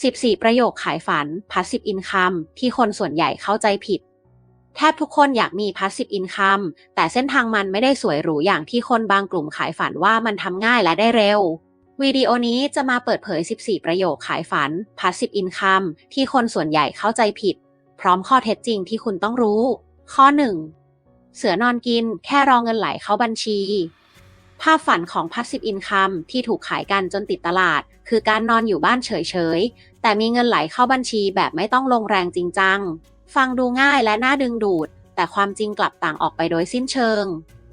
14 ประโยคขายฝัน Passive Income ที่คนส่วนใหญ่เข้าใจผิด แทบทุกคนอยากมี Passive Income แต่เส้นทางมันไม่ได้สวยหรูอย่างที่คนบางกลุ่มขายฝันว่ามันทำง่ายและได้เร็ว วิดีโอนี้จะมาเปิดเผย 14 ประโยคขายฝัน Passive Income ที่คนส่วนใหญ่เข้าใจผิด พร้อมข้อเท็จจริงที่คุณต้องรู้ ข้อ 1 เสือนอนกิน แค่รอเงินไหลเข้าบัญชี ภาพฝันของ Passive Income ที่ถูกขายกันจนติดตลาด คือการนอนอยู่บ้านเฉยๆ แต่มีเงินไหลเข้าบัญชีแบบไม่ต้องลงแรงจริงจัง ฟังดูง่ายและน่าดึงดูด แต่ความจริงกลับต่างออกไปโดยสิ้นเชิง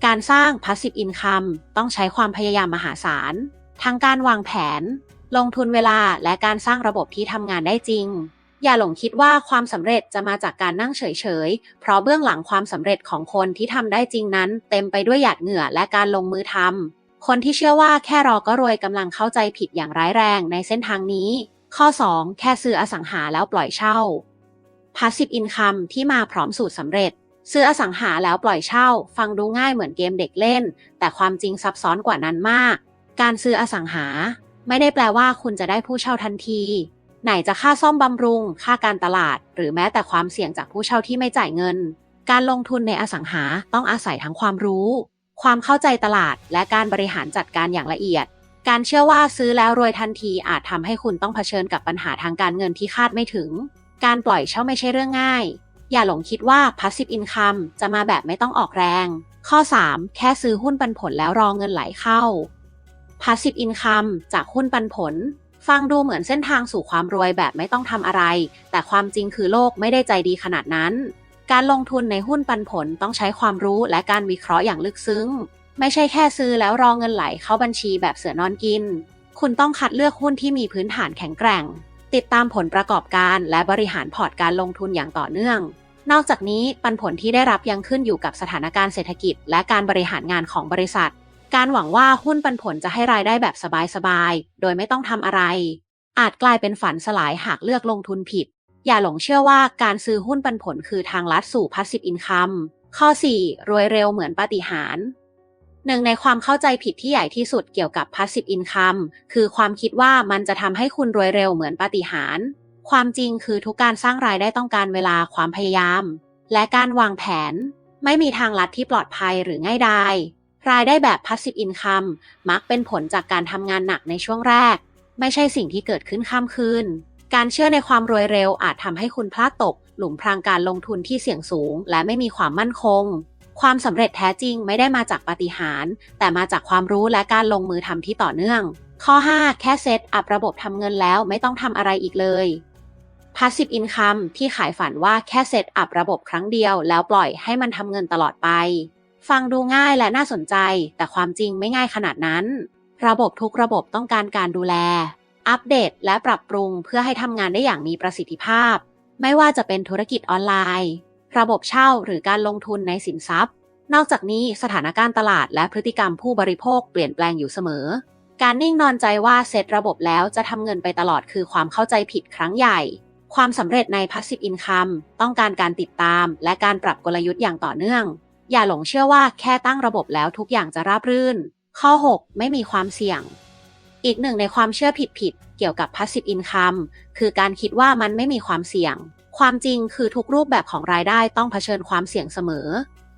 การสร้าง Passive Income ต้องใช้ความพยายามมหาศาล ทั้งการวางแผน ลงทุนเวลาและการสร้างระบบที่ทำงานได้จริง อย่าหลงคิดว่าความสำเร็จจะมาจากการนั่งเฉยๆ เพราะเบื้องหลังความสำเร็จของคนที่ทำได้จริงนั้น เต็มไปด้วยหยาดเหงื่อและการลงมือทำ คนที่เชื่อว่าแค่รอก็รวยกำลังเข้าใจผิดอย่างร้ายแรงในเส้นทางนี้ ข้อ 2 แค่ซื้ออสังหาแล้วปล่อยเช่า Passive Income ที่มาพร้อมสูตรสำเร็จ ซื้ออสังหาแล้วปล่อยเช่า ฟังดูง่ายเหมือนเกมเด็กเล่น แต่ความจริงซับซ้อนกว่านั้นมาก การซื้ออสังหา ไม่ได้แปลว่าคุณจะได้ผู้เช่าทันที ไหนจะค่าซ่อมบำรุง ค่าการตลาด หรือแม้แต่ความเสี่ยงจากผู้เช่าที่ไม่จ่ายเงิน การลงทุนในอสังหาต้องอาศัยทั้งความรู้ ความเข้าใจตลาด และการบริหารจัดการอย่างละเอียด การเชื่อว่าซื้อแล้วรวยทันทีอาจทำให้คุณต้องเผชิญกับปัญหาทางการเงินที่คาดไม่ถึง การปล่อยเช่าไม่ใช่เรื่องง่าย อย่าหลงคิดว่า passive income จะมาแบบไม่ต้องออกแรง ข้อ 3 แค่ซื้อหุ้นปันผลแล้วรอเงินไหลเข้า passive income จากหุ้นปันผล ฟังดูเหมือนเส้นทางสู่ความรวยแบบไม่ต้องทำอะไร แต่ความจริงคือโลกไม่ได้ใจดีขนาดนั้น การลงทุนในหุ้นปันผลต้องใช้ความรู้และการวิเคราะห์อย่างลึกซึ้ง ไม่ใช่แค่ซื้อแล้วรอเงินไหลเข้าบัญชีแบบเสือนอนกิน คุณต้องคัดเลือกหุ้นที่มีพื้นฐานแข็งแกร่ง ติดตามผลประกอบการและบริหารพอร์ตการลงทุนอย่างต่อเนื่อง นอกจากนี้ปันผลที่ได้รับยังขึ้นอยู่กับสถานการณ์เศรษฐกิจ และการบริหารงานของบริษัท การหวังว่าหุ้นปันผลจะให้รายได้แบบสบายๆ โดยไม่ต้องทำอะไร อาจกลายเป็นฝันสลายหากเลือกลงทุนผิด อย่าหลงเชื่อว่าการซื้อหุ้นปันผลคือทางลัดสู่ passive income ข้อ 4 รวยเร็วเหมือนปาฏิหาริย์หนึ่งในความเข้าใจผิดที่ใหญ่ที่สุดเกี่ยวกับ passive income คือความคิดว่ามันจะทำให้คุณรวยเร็วเหมือนปาฏิหาริย์ความจริงคือทุกการสร้างรายได้ต้องการเวลาความพยายาม และการวางแผน ไม่มีทางลัดที่ปลอดภัยหรือง่ายดาย รายได้แบบ passive income มักเป็นผลจากการทำงานหนักในช่วงแรก ไม่ใช่สิ่งที่เกิดขึ้นข้ามคืน การเชื่อในความรวยเร็วอาจทำให้คุณพลาดตก หลุมพรางการลงทุนที่เสี่ยงสูง และไม่มีความมั่นคง ความสำเร็จแท้จริงไม่ได้มาจากปาฏิหาริย์แต่มาจากความรู้และการลงมือทำที่ต่อเนื่อง ข้อ 5 แค่เซตอัพระบบทำเงินแล้วไม่ต้องทำอะไรอีกเลย Passive Income ที่ขายฝันว่าแค่เซตอัพระบบครั้งเดียว แล้วปล่อยให้มันทำเงินตลอดไป ฟังดูง่ายและน่าสนใจ แต่ความจริงไม่ง่ายขนาดนั้น ระบบทุกระบบต้องการการดูแล อัปเดตและปรับปรุงเพื่อให้ทำงานได้อย่างมีประสิทธิภาพ ไม่ว่าจะเป็นธุรกิจออนไลน์ ระบบเช่าหรือการลงทุนในสินทรัพย์ นอกจากนี้สถานการณ์ตลาดและพฤติกรรมผู้บริโภคเปลี่ยนแปลงอยู่เสมอ การนิ่งนอนใจว่าเซตระบบแล้วจะทำเงินไปตลอดคือความเข้าใจผิดครั้งใหญ่ ความสำเร็จใน Passive Income ต้องการการติดตาม และการปรับกลยุทธ์อย่างต่อเนื่อง อย่าหลงเชื่อว่าแค่ตั้งระบบแล้วทุกอย่างจะราบรื่น ข้อ 6 ไม่มีความเสี่ยง อีกหนึ่งในความเชื่อผิดๆเกี่ยวกับ Passive Income คือการคิดว่ามันไม่มีความเสี่ยง ความจริงคือทุกรูปแบบของรายได้ต้องเผชิญความเสี่ยงเสมอ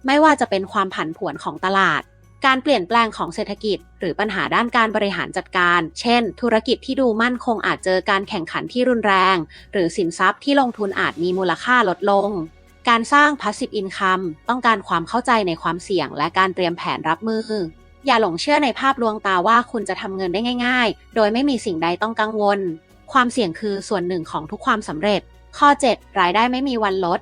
ไม่ว่าจะเป็นความผันผวนของตลาด การเปลี่ยนแปลงของเศรษฐกิจ หรือปัญหาด้านการบริหารจัดการ เช่น ธุรกิจที่ดูมั่นคงอาจเจอการแข่งขันที่รุนแรง หรือสินทรัพย์ที่ลงทุนอาจมีมูลค่าลดลง การสร้าง Passive Income ต้องการความเข้าใจในความเสี่ยง และการเตรียมแผนรับมือ อย่าหลงเชื่อในภาพลวงตาว่าคุณจะทำเงินได้ง่าย ๆ โดยไม่มีสิ่งใดต้องกังวล ความเสี่ยงคือส่วนหนึ่งของทุกความสำเร็จ ข้อ 7 รายได้ไม่มีวันลด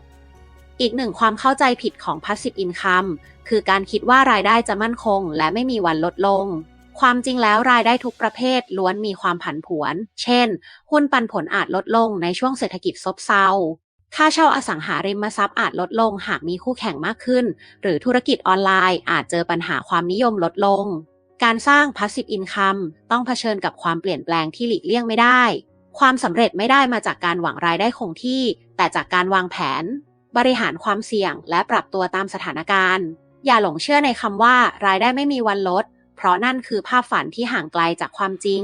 อีกหนึ่งความเข้าใจผิดของ Passive Income คือการคิดว่ารายได้จะมั่นคง และไม่มีวันลดลงความจริงแล้วรายได้ทุกประเภทล้วนมีความผันผวน เช่น หุ้นปันผลอาจลดลงในช่วงเศรษฐกิจซบเซา ค่าเช่าอสังหาริมทรัพย์อาจลดลงหากมีคู่แข่งมากขึ้น หรือธุรกิจออนไลน์อาจเจอปัญหาความนิยมลดลง การสร้าง Passive Income ต้องเผชิญกับความเปลี่ยนแปลงที่หลีกเลี่ยงไม่ได้ ความสำเร็จไม่ได้มาจากการหวังรายได้คงที่ แต่จากการวางแผน บริหารความเสี่ยง และปรับตัวตามสถานการณ์ อย่าหลงเชื่อในคำว่ารายได้ไม่มีวันลด เพราะนั่นคือภาพฝันที่ห่างไกลจากความจริง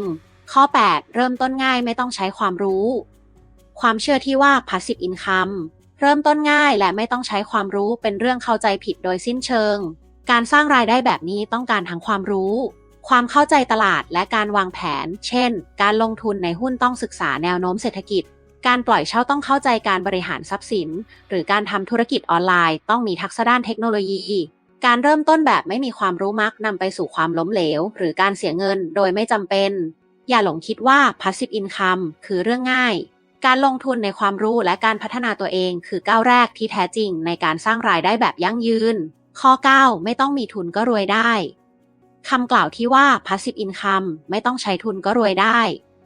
ข้อ 8 เริ่มต้นง่ายไม่ต้องใช้ความรู้ ความเชื่อที่ว่า passive income เริ่มต้นง่ายและไม่ต้องใช้ความรู้เป็นเรื่องเข้าใจผิดโดยสิ้นเชิง การสร้างรายได้แบบนี้ต้องการทั้งความรู้ ความเข้าใจตลาดและการวางแผน เช่น การลงทุนในหุ้นต้องศึกษาแนวโน้มเศรษฐกิจ การปล่อยเช่าต้องเข้าใจการบริหารทรัพย์สิน หรือการทำธุรกิจออนไลน์ต้องมีทักษะด้านเทคโนโลยีการเริ่มต้นแบบไม่มีความรู้มักนำไปสู่ความล้มเหลว หรือการเสียเงินโดยไม่จำเป็น อย่าหลงคิดว่า passive income คือเรื่องง่าย การลงทุนในความรู้และการพัฒนาตัวเองคือก้าวแรกที่แท้จริงในการสร้างรายได้แบบยั่งยืน ข้อ 9 ไม่ต้องมีทุนก็รวยได้คำกล่าวที่ว่า passive income ไม่ต้องใช้ทุนก็รวยได้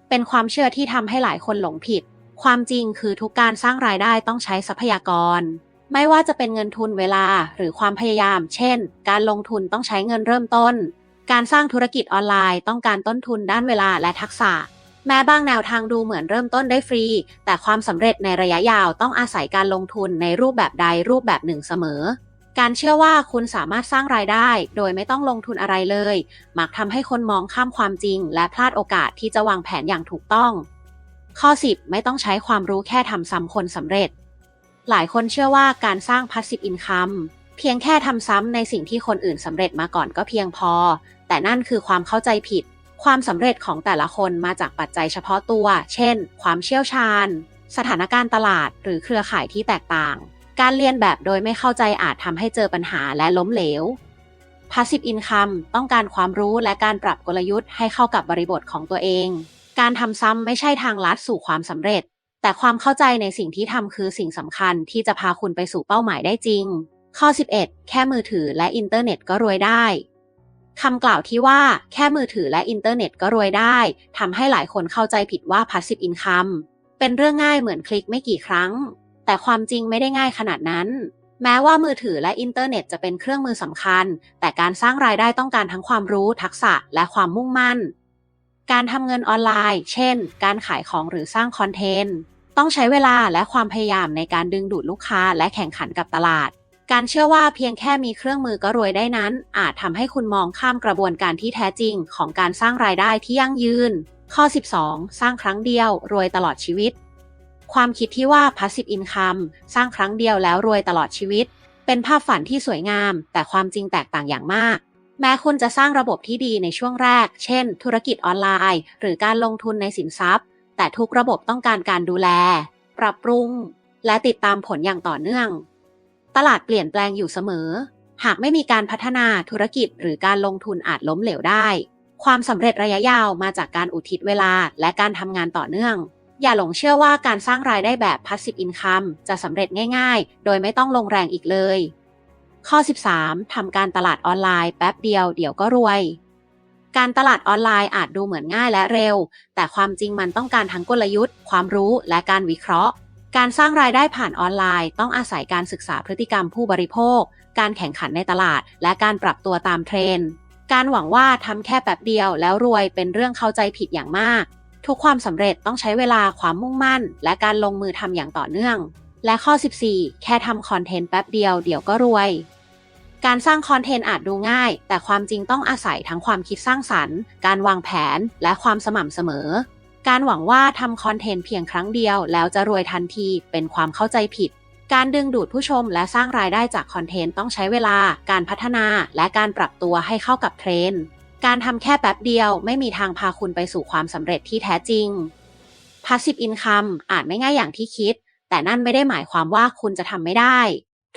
เป็นความเชื่อที่ทำให้หลายคนหลงผิด ความจริงคือทุกการสร้างรายได้ต้องใช้ทรัพยากร ไม่ว่าจะเป็นเงินทุนเวลาหรือความพยายาม เช่น การลงทุนต้องใช้เงินเริ่มต้น การสร้างธุรกิจออนไลน์ต้องการต้นทุนด้านเวลาและทักษะ แม้บางแนวทางดูเหมือนเริ่มต้นได้ฟรี แต่ความสำเร็จในระยะยาวต้องอาศัยการลงทุนในรูปแบบใดรูปแบบหนึ่งเสมอ การเชื่อว่าคุณสามารถสร้างรายได้ โดยไม่ต้องลงทุนอะไรเลย มักทำให้คนมองข้ามความจริง และพลาดโอกาสที่จะวางแผนอย่างถูกต้อง ข้อ 10 ไม่ต้องใช้ความรู้แค่ทำซ้ำคนสำเร็จ หลายคนเชื่อว่าการสร้าง passive income เพียงแค่ทำซ้ำในสิ่งที่คนอื่นสำเร็จมาก่อนก็เพียงพอ แต่นั่นคือความเข้าใจผิด ความสำเร็จของแต่ละคนมาจากปัจจัยเฉพาะตัว เช่น ความเชี่ยวชาญ สถานการณ์ตลาด หรือเครือข่ายที่แตกต่าง การเรียนแบบโดยไม่เข้าใจอาจทำให้เจอปัญหาและล้มเหลว Passive Income ต้องการความรู้และการปรับกลยุทธ์ให้เข้ากับบริบทของตัวเอง การทำซ้ำไม่ใช่ทางลัดสู่ความสำเร็จ แต่ความเข้าใจในสิ่งที่ทำคือสิ่งสำคัญที่จะพาคุณไปสู่เป้าหมายได้จริง ข้อ 11 แค่มือถือและอินเทอร์เน็ตก็รวยได้ คำกล่าวที่ว่าแค่มือถือและอินเทอร์เน็ตก็รวยได้ทำให้หลายคนเข้าใจผิดว่า passive income เป็นเรื่องง่ายเหมือนคลิกไม่กี่ครั้ง แต่ความจริงไม่ได้ง่ายขนาดนั้น แม้ว่ามือถือและอินเทอร์เน็ตจะเป็นเครื่องมือสำคัญ แต่การสร้างรายได้ต้องการทั้งความรู้ ทักษะและความมุ่งมั่น การทำเงินออนไลน์ เช่น การขายของหรือสร้างคอนเทนต์ ต้องใช้เวลาและความพยายามในการดึงดูดลูกค้าและแข่งขันกับตลาด การเชื่อว่าเพียงแค่มีเครื่องมือก็รวยได้นั้น อาจทำให้คุณมองข้ามกระบวนการที่แท้จริงของการสร้างรายได้ที่ยั่งยืน ข้อ 12 สร้างครั้งเดียว รวยตลอดชีวิต ความคิดที่ว่า passive income สร้างครั้งเดียวแล้วรวยตลอดชีวิต เป็นภาพฝันที่สวยงาม แต่ความจริงแตกต่างอย่างมาก แม้คุณจะสร้างระบบที่ดีในช่วงแรก เช่น ธุรกิจออนไลน์ หรือการลงทุนในสินทรัพย์ แต่ทุกระบบต้องการการดูแล ปรับปรุง และติดตามผลอย่างต่อเนื่อง ตลาดเปลี่ยนแปลงอยู่เสมอ หากไม่มีการพัฒนาธุรกิจหรือการลงทุนอาจล้มเหลวได้ ความสำเร็จระยะยาวมาจากการอุทิศเวลาและการทำงานต่อเนื่อง อย่าหลงเชื่อว่าการสร้างรายได้แบบ passive income จะสำเร็จง่าย ๆ โดยไม่ต้องลงแรงอีกเลย ข้อ 13ทำการตลาดออนไลน์แป๊บเดียวเดี๋ยวก็รวยการตลาดออนไลน์อาจดูเหมือนง่ายและเร็ว แต่ความจริงมันต้องการทั้งกลยุทธ์ ความรู้และการวิเคราะห์ การสร้างรายได้ผ่านออนไลน์ ต้องอาศัยการศึกษาพฤติกรรมผู้บริโภค การแข่งขันในตลาด และการปรับตัวตามเทรนด์การหวังว่าทำแค่แป๊บเดียวแล้วรวยเป็นเรื่องเข้าใจผิดอย่างมาก ทุกความสำเร็จต้องใช้เวลาความมุ่งมั่น และการลงมือทำอย่างต่อเนื่อง และข้อ 14 แค่ทำคอนเทนต์แป๊บเดียวเดี๋ยวก็รวย การสร้างคอนเทนต์อาจดูง่าย แต่ความจริงต้องอาศัยทั้งความคิดสร้างสรรค์ การวางแผน และความสม่ำเสมอ การหวังว่าทำคอนเทนต์เพียงครั้งเดียว แล้วจะรวยทันทีเป็นความเข้าใจผิด การดึงดูดผู้ชมและสร้างรายได้จากคอนเทนต์ต้องใช้เวลา การพัฒนาและการปรับตัวให้เข้ากับเทรนด์การทำแค่แป๊บเดียวไม่มีทางพาคุณไปสู่ความสำเร็จที่แท้จริง Passive Income อาจไม่ง่ายอย่างที่คิด แต่นั่นไม่ได้หมายความว่าคุณจะทำไม่ได้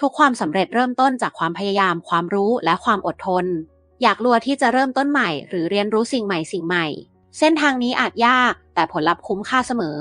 ทุกความสำเร็จเริ่มต้นจากความพยายาม ความรู้และความอดทน อยากรัวที่จะเริ่มต้นใหม่ หรือเรียนรู้สิ่งใหม่สิ่งใหม่ เส้นทางนี้อาจยากแต่ผลลัพธ์คุ้มค่าเสมอ